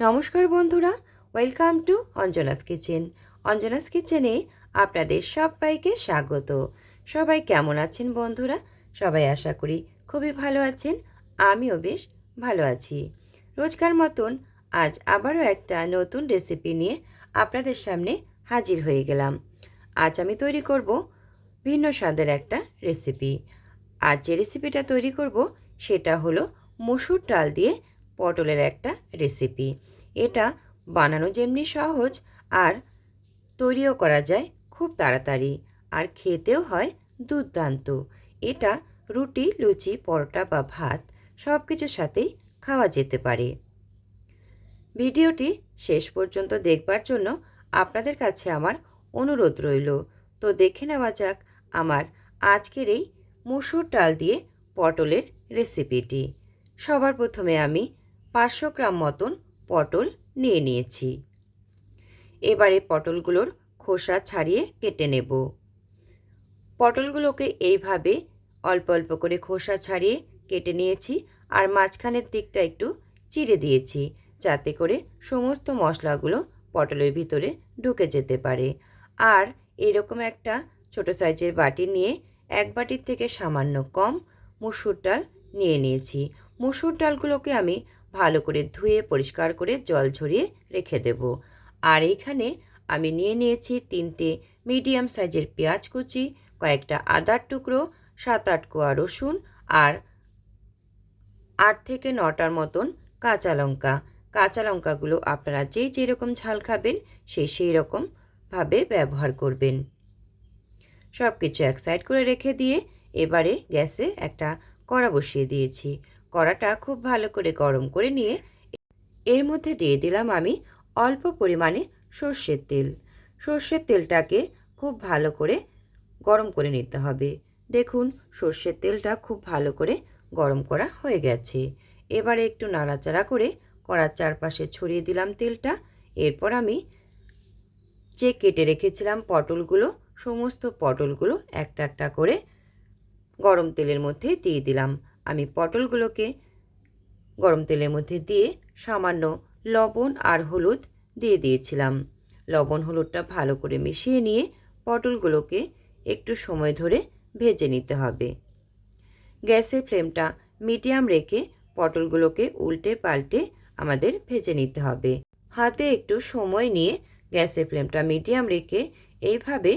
নমস্কার বন্ধুরা welcome to Anjana's kitchen Anjana's কিচেনে আপনাদের সবাইকে স্বাগত। সবাই কেমন আছেন বন্ধুরা? সবাই আশা করি খুবই ভালো আছেন, আমিও বেশ ভালো আছি। রোজকার মতন আজ আবারও একটা নতুন রেসিপি নিয়ে আপনাদের সামনে হাজির হয়ে গেলাম। আজ আমি তৈরি করব ভিন্ন স্বাদের একটা রেসিপি আজ যে রেসিপিটা তৈরি করব, সেটা হলো মসুর ডাল দিয়ে পটলের একটা রেসিপি এটা বানানো যেমনি সহজ আর তৈরিও করা যায় খুব তাড়াতাড়ি আর খেতেও হয় দুর্দান্ত। এটা রুটি, লুচি, পরোটা বা ভাত সব কিছুর সাথেই খাওয়া যেতে পারে। ভিডিওটি শেষ পর্যন্ত দেখবার জন্য আপনাদের কাছে আমার অনুরোধ রইল। তো দেখে নেওয়া যাক আমার আজকের এই মসুর ডাল দিয়ে পটলের রেসিপিটি সবার প্রথমে আমি পাঁচশো গ্রাম মতন পটল নিয়ে নিয়েছি। এবারে পটলগুলোর খোসা ছাড়িয়ে কেটে নেব। পটলগুলোকে এইভাবে অল্প অল্প করে খোসা ছাড়িয়ে কেটে নিয়েছি আর মাঝখানের দিকটা একটু চিড়ে দিয়েছি যাতে করে সমস্ত মশলাগুলো পটলের ভিতরে ঢুকে যেতে পারে। আর এরকম একটা ছোট সাইজের বাটি নিয়ে এক বাটির থেকে সামান্য কম মুসুর ডাল নিয়ে নিয়েছি। মুসুর ডালগুলোকে আমি ভালো করে ধুয়ে, পরিষ্কার করে জল ঝরিয়ে রেখে দেব। আর এইখানে আমি নিয়ে নিয়েছি তিনটে মিডিয়াম সাইজের পেঁয়াজ কুচি, কয়েকটা আদার টুকরো সাত আট কোয়া রসুন আর আট থেকে নটার মতন কাঁচা লঙ্কা। কাঁচা লঙ্কাগুলো আপনারা যেই যেরকম ঝাল খাবেন, সে সেই রকমভাবে ব্যবহার করবেন। সব কিছু এক সাইড করে রেখে দিয়ে এবারে গ্যাসে একটা কড়া বসিয়ে দিয়েছি। কড়াটা খুব ভালো করে গরম করে নিয়ে এর মধ্যে দিয়ে দিলাম আমি অল্প পরিমাণে সর্ষের তেল। সর্ষের তেলটাকে খুব ভালো করে গরম করে নিতে হবে। দেখুন, সর্ষের তেলটা খুব ভালো করে গরম করা হয়ে গেছে। এবারে একটু নাড়াচাড়া করে কড়ার চারপাশে ছড়িয়ে দিলাম তেলটা। এরপর আমি যে কেটে রেখেছিলাম পটলগুলো, সমস্ত পটলগুলো একটা একটা করে গরম তেলের মধ্যে দিয়ে দিলাম। আমি পটলগুলোকে গরম তেলের মধ্যে দিয়ে সামান্য লবণ আর হলুদ দিয়ে দিয়েছিলাম। লবণ হলুদটা ভালো করে মিশিয়ে নিয়ে পটলগুলোকে একটু সময় ধরে ভেজে নিতে হবে। গ্যাসের ফ্লেমটা মিডিয়াম রেখে পটলগুলোকে উল্টে পাল্টে আমাদের ভেজে নিতে হবে। হাতে একটু সময় নিয়ে গ্যাসের ফ্লেমটা মিডিয়াম রেখে এইভাবে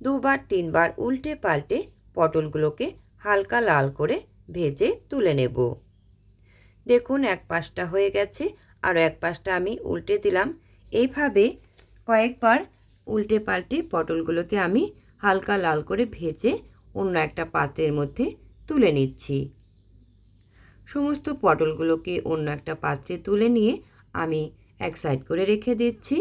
দুবার তিনবার উল্টে পাল্টে পটলগুলোকে হালকা লাল করে ভেজে তুলে নেব। দেখুন, এক পাশটা হয়ে গেছে আরও এক পাশটা আমি উল্টে দিলাম। এইভাবে কয়েকবার উল্টে পাল্টে পটলগুলোকে আমি হালকা লাল করে ভেজে অন্য একটা পাত্রের মধ্যে তুলে নিচ্ছি। সমস্ত পটলগুলোকে অন্য একটা পাত্রে তুলে নিয়ে আমি এক সাইড করে রেখে দিচ্ছি।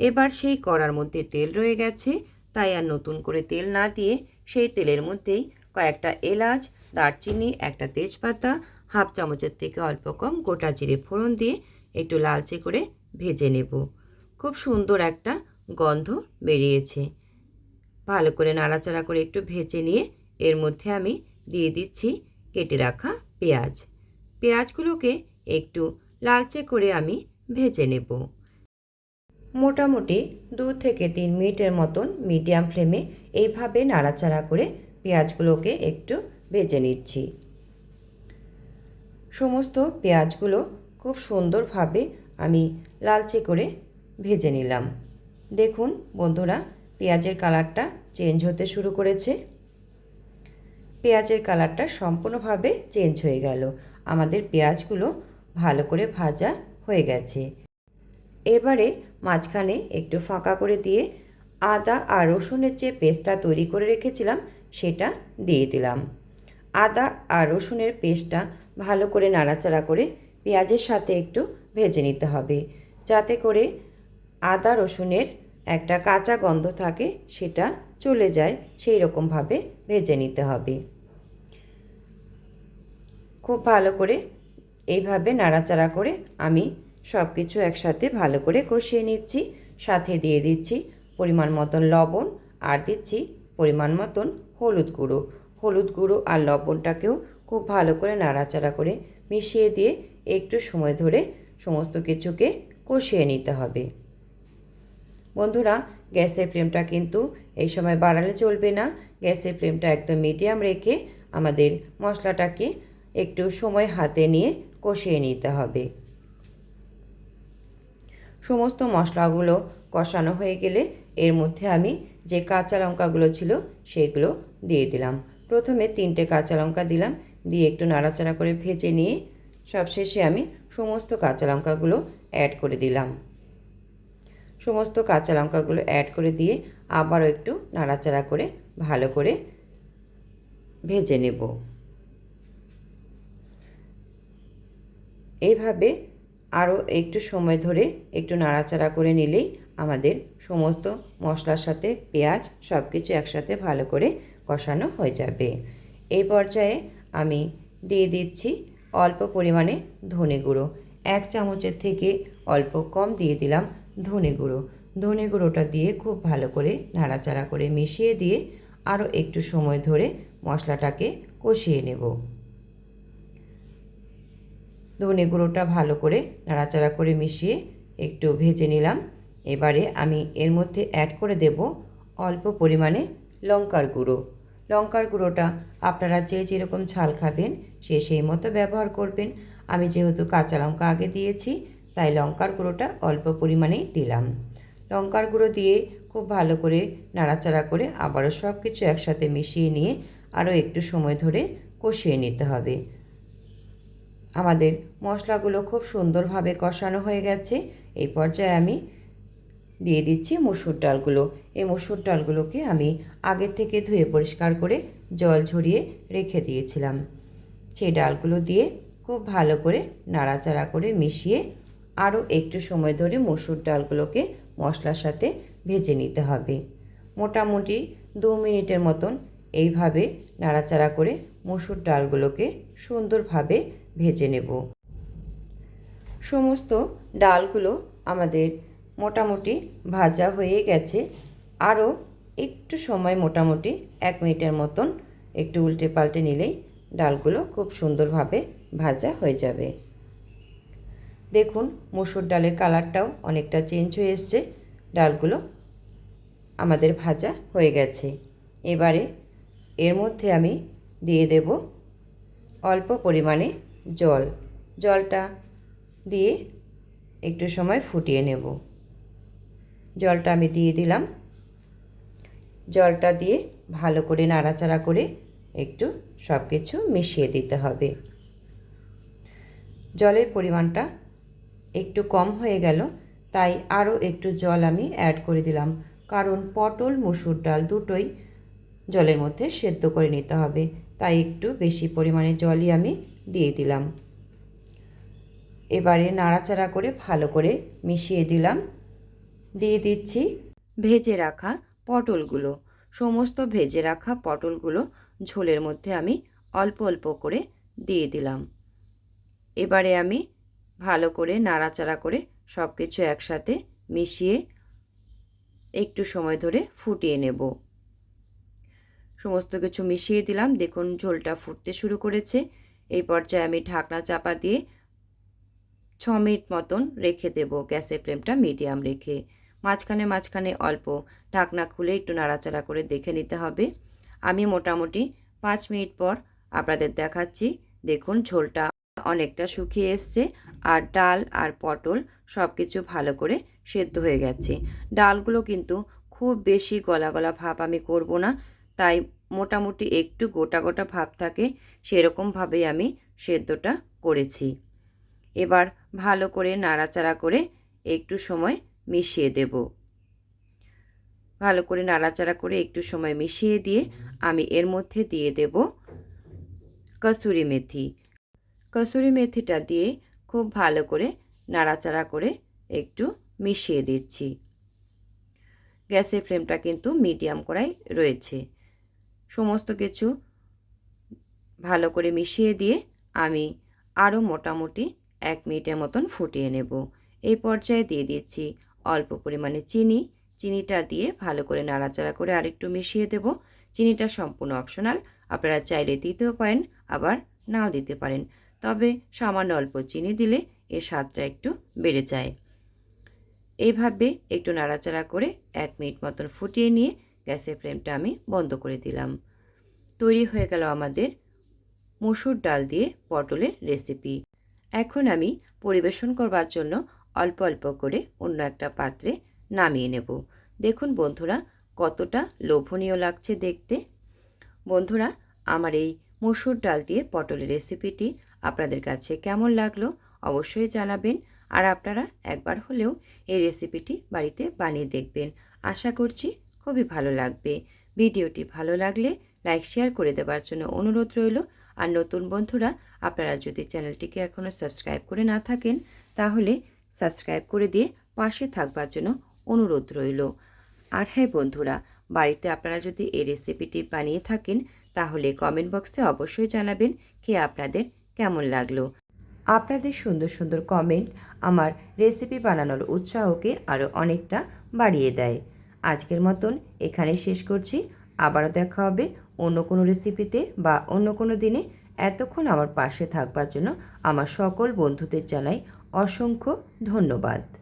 এবার সেই কড়ার মধ্যে তেল রয়ে গেছে, তাই আর নতুন করে তেল না দিয়ে সেই তেলের মধ্যেই কয়েকটা এলাচ, দারচিনি, একটা তেজপাতা, হাফ চামচের থেকে অল্প কম গোটা জিরে ফোড়ন দিয়ে একটু লালচে করে ভেজে নেব। খুব সুন্দর একটা গন্ধ বেরিয়েছে। ভালো করে নাড়াচাড়া করে একটু ভেজে নিয়ে এর মধ্যে আমি দিয়ে দিচ্ছি কেটে রাখা পেঁয়াজ। পেঁয়াজগুলোকে একটু লালচে করে আমি ভেজে নেব। মোটামুটি দু থেকে তিন মিনিটের মতন মিডিয়াম ফ্লেমে এইভাবে নাড়াচাড়া করে পেঁয়াজগুলোকে একটু ভেজে নিচ্ছি। সমস্ত পেঁয়াজগুলো খুব সুন্দরভাবে আমি লালচে করে ভেজে নিলাম। দেখুন বন্ধুরা, পেঁয়াজের কালারটা চেঞ্জ হতে শুরু করেছে। পেঁয়াজের কালারটা সম্পূর্ণভাবে চেঞ্জ হয়ে গেল। আমাদের পেঁয়াজগুলো ভালো করে ভাজা হয়ে গেছে। এবারে মাঝখানে একটু ফাঁকা করে দিয়ে আদা আর রসুনের যে পেস্টটা তৈরি করে রেখেছিলাম সেটা দিয়ে দিলাম। আদা আর রসুনের পেস্টটা ভালো করে নাড়াচাড়া করে পেঁয়াজের সাথে একটু ভেজে নিতে হবে। যাতে করে আদা রসুনের একটা কাঁচা গন্ধ থাকে সেটা চলে যায়, সেই রকমভাবে ভেজে নিতে হবে। খুব ভালো করে এইভাবে নাড়াচাড়া করে আমি সব কিছু একসাথে ভালো করে কষিয়ে নিচ্ছি। সাথে দিয়ে দিচ্ছি পরিমাণ মতন লবণ আর দিচ্ছি পরিমাণ মতন হলুদ গুঁড়ো। হলুদ গুঁড়ো আর লবণটাকেও খুব ভালো করে নাড়াচাড়া করে মিশিয়ে দিয়ে একটু সময় ধরে সমস্ত কিছুকে কষিয়ে নিতে হবে। বন্ধুরা, গ্যাসের ফ্লেমটা কিন্তু এই সময় বাড়ালে চলবে না। গ্যাসের ফ্লেমটা একদম মিডিয়াম রেখে আমাদের মশলাটাকে একটু সময় হাতে নিয়ে কষিয়ে নিতে হবে। সমস্ত মশলাগুলো কষানো হয়ে গেলে এর মধ্যে আমি যে কাঁচা লঙ্কাগুলো ছিল সেগুলো দিয়ে দিলাম। প্রথমে তিনটে কাঁচা লঙ্কা দিলাম, দিয়ে একটু নাড়াচাড়া করে ভেজে নিয়ে সবশেষে আমি সমস্ত কাঁচা লঙ্কাগুলো অ্যাড করে দিলাম। সমস্ত কাঁচা লঙ্কাগুলো অ্যাড করে দিয়ে আবারও একটু নাড়াচাড়া করে ভালো করে ভেজে নেব। এইভাবে আরও একটু সময় ধরে একটু নাড়াচাড়া করে নিলেই আমাদের সমস্ত মশলার সাথে পেঁয়াজ সব কিছু একসাথে ভালো করে কষানো হয়ে যাবে। এই পর্যায়ে আমি দিয়ে দিচ্ছি অল্প পরিমাণে ধনে গুঁড়ো। এক চামচের থেকে অল্প কম দিয়ে দিলাম ধনে গুঁড়ো। ধনে গুঁড়োটা দিয়ে খুব ভালো করে নাড়াচাড়া করে মিশিয়ে দিয়ে আরও একটু সময় ধরে মশলাটাকে কষিয়ে নেব। ধনে গুঁড়োটা ভালো করে নাড়াচাড়া করে মিশিয়ে একটু ভেজে নিলাম। এবারে আমি এর মধ্যে অ্যাড করে দেব অল্প পরিমাণে লঙ্কার গুঁড়ো। লঙ্কার গুঁড়োটা আপনারা যে যেরকম ঝাল খাবেন, সে সেই মতো ব্যবহার করবেন। আমি যেহেতু কাঁচা লঙ্কা আগে দিয়েছি, তাই লঙ্কার গুঁড়োটা অল্প পরিমাণেই দিলাম। লঙ্কার গুঁড়ো দিয়ে খুব ভালো করে নাড়াচাড়া করে আবারও সব কিছু একসাথে মিশিয়ে নিয়ে আরও একটু সময় ধরে কষিয়ে নিতে হবে। আমাদের মশলাগুলো খুব সুন্দরভাবে কষানো হয়ে গেছে। এই পর্যায়ে আমি দিয়ে দিচ্ছি মসুর ডালগুলো। এই মসুর ডালগুলোকে আমি আগে থেকে ধুয়ে পরিষ্কার করে জল ঝরিয়ে রেখে দিয়েছিলাম। সেই ডালগুলো দিয়ে খুব ভালো করে নাড়াচাড়া করে মিশিয়ে আরও একটু সময় ধরে মসুর ডালগুলোকে মশলার সাথে ভেজে নিতে হবে। মোটামুটি দু মিনিটের মতন এইভাবে নাড়াচাড়া করে মসুর ডালগুলোকে সুন্দরভাবে ভেজে নেব। সমস্ত ডালগুলো আমাদের মোটামুটি ভাজা হয়ে গেছে। আরও একটু সময় মোটামুটি এক মিনিটের মতন একটু উল্টে পাল্টে নিলেই ডালগুলো খুব সুন্দরভাবে ভাজা হয়ে যাবে। দেখুন, মসুর ডালের কালারটাও অনেকটা চেঞ্জ হয়ে এসছে। ডালগুলো আমাদের ভাজা হয়ে গেছে। এবারে এর মধ্যে আমি দিয়ে দেব অল্প পরিমাণে জল। জলটা দিয়ে একটু সময় ফুটিয়ে নেব। জলটা আমি দিয়ে দিলাম। জলটা দিয়ে ভালো করে নাড়াচাড়া করে একটু সব কিছু মিশিয়ে দিতে হবে। জলের পরিমাণটা একটু কম হয়ে গেল, তাই আরও একটু জল আমি অ্যাড করে দিলাম। কারণ পটল, মসুর ডাল দুটোই জলের মধ্যে সেদ্ধ করে নিতে হবে, তাই একটু বেশি পরিমাণে জলই আমি দিয়ে দিলাম। এবারে নাড়াচাড়া করে ভালো করে মিশিয়ে দিলাম। দিয়ে দিচ্ছি। ভেজে রাখা পটলগুলো, সমস্ত ভেজে রাখা পটলগুলো ঝোলের মধ্যে আমি অল্প অল্প করে দিয়ে দিলাম। এবারে আমি ভালো করে নাড়াচাড়া করে সব কিছু একসাথে মিশিয়ে একটু সময় ধরে ফুটিয়ে নেব। সমস্ত কিছু মিশিয়ে দিলাম। দেখুন, ঝোলটা ফুটতে শুরু করেছে। এই পর্যায়ে আমি ঢাকনা চাপা দিয়ে ছ মিনিট মতন রেখে দেব। গ্যাসের ফ্লেমটা মিডিয়াম রেখে। মাঝখানে মাঝখানে অল্প। ঢাকনা খুলে একটু নাড়াচাড়া করে দেখে নিতে হবে। আমি মোটামুটি পাঁচ মিনিট পর আপনাদের দেখাচ্ছি। দেখুন, ঝোলটা অনেকটা শুকিয়ে এসছে আর ডাল আর পটল সব কিছু ভালো করে সেদ্ধ হয়ে গেছে। ডালগুলো কিন্তু খুব বেশি গলা গলা ভাব আমি করব না, তাই মোটামুটি একটু গোটা গোটা ভাব থাকে সেরকমভাবেই আমি সেদ্ধটা করেছি। এবার ভালো করে নাড়াচাড়া করে একটু সময় মিশিয়ে দেব। ভালো করে নাড়াচাড়া করে একটু সময় মিশিয়ে দিয়ে আমি এর মধ্যে দিয়ে দেব কসুরি মেথি। কসুরি মেথিটা দিয়ে খুব ভালো করে নাড়াচাড়া করে একটু মিশিয়ে দিচ্ছি। গ্যাসের ফ্লেমটা কিন্তু মিডিয়াম করাই রয়েছে। সমস্ত কিছু ভালো করে মিশিয়ে দিয়ে আমি আরও মোটামুটি এক মিনিটের মতন ফুটিয়ে নেব। এই পর্যায়ে দিয়ে দিচ্ছি অল্প পরিমাণে চিনি, চিনিটা দিয়ে ভালো করে নাড়াচাড়া করে আরেকটু মিশিয়ে দেব। চিনিটা সম্পূর্ণ অপশনাল আপনারা চাইলে দিতেও পারেন, আবার নাও দিতে পারেন। তবে সামান্য অল্প চিনি দিলে এর স্বাদটা একটু বেড়ে যায়। এইভাবে একটু নাড়াচাড়া করে এক মিনিট মতন ফুটিয়ে নিয়ে গ্যাসের ফ্লেমটা আমি বন্ধ করে দিলাম। তৈরি হয়ে গেল আমাদের মসুর ডাল দিয়ে পটলের রেসিপি এখন আমি পরিবেশন করবার জন্য অল্প অল্প করে অন্য একটা পাত্রে নামিয়ে নেব। দেখুন বন্ধুরা, কতটা লোভনীয় লাগছে দেখতে। বন্ধুরা, আমার এই মসুর ডাল দিয়ে পটলের রেসিপিটি আপনাদের কাছে কেমন লাগল অবশ্যই জানাবেন আর আপনারা একবার হলেও এই রেসিপিটি বাড়িতে বানিয়ে দেখবেন। আশা করছি খুবই ভালো লাগবে। ভিডিওটি ভালো লাগলে লাইক, শেয়ার করে দেওয়ার জন্য অনুরোধ রইল। আর নতুন বন্ধুরা, আপনারা যদি চ্যানেলটিকে এখনও সাবস্ক্রাইব করে না থাকেন, তাহলে সাবস্ক্রাইব করে দিয়ে পাশে থাকবার জন্য অনুরোধ রইল। আর হ্যাঁ বন্ধুরা, বাড়িতে আপনারা যদি এই রেসিপিটি বানিয়ে থাকেন, তাহলে কমেন্ট বক্সে অবশ্যই জানাবেন কি আপনাদের কেমন লাগল। আপনাদের সুন্দর সুন্দর কমেন্ট আমার রেসিপি বানানোর উৎসাহকে আরও অনেকটা বাড়িয়ে দেয়। আজকের মতন এখানে শেষ করছি। আবারও দেখা হবে অন্য কোনো রেসিপিতে বা অন্য কোনো দিনে। এতক্ষণ আমার পাশে থাকবার জন্য আমার সকল বন্ধুদের জানাই অসংখ্য ধন্যবাদ।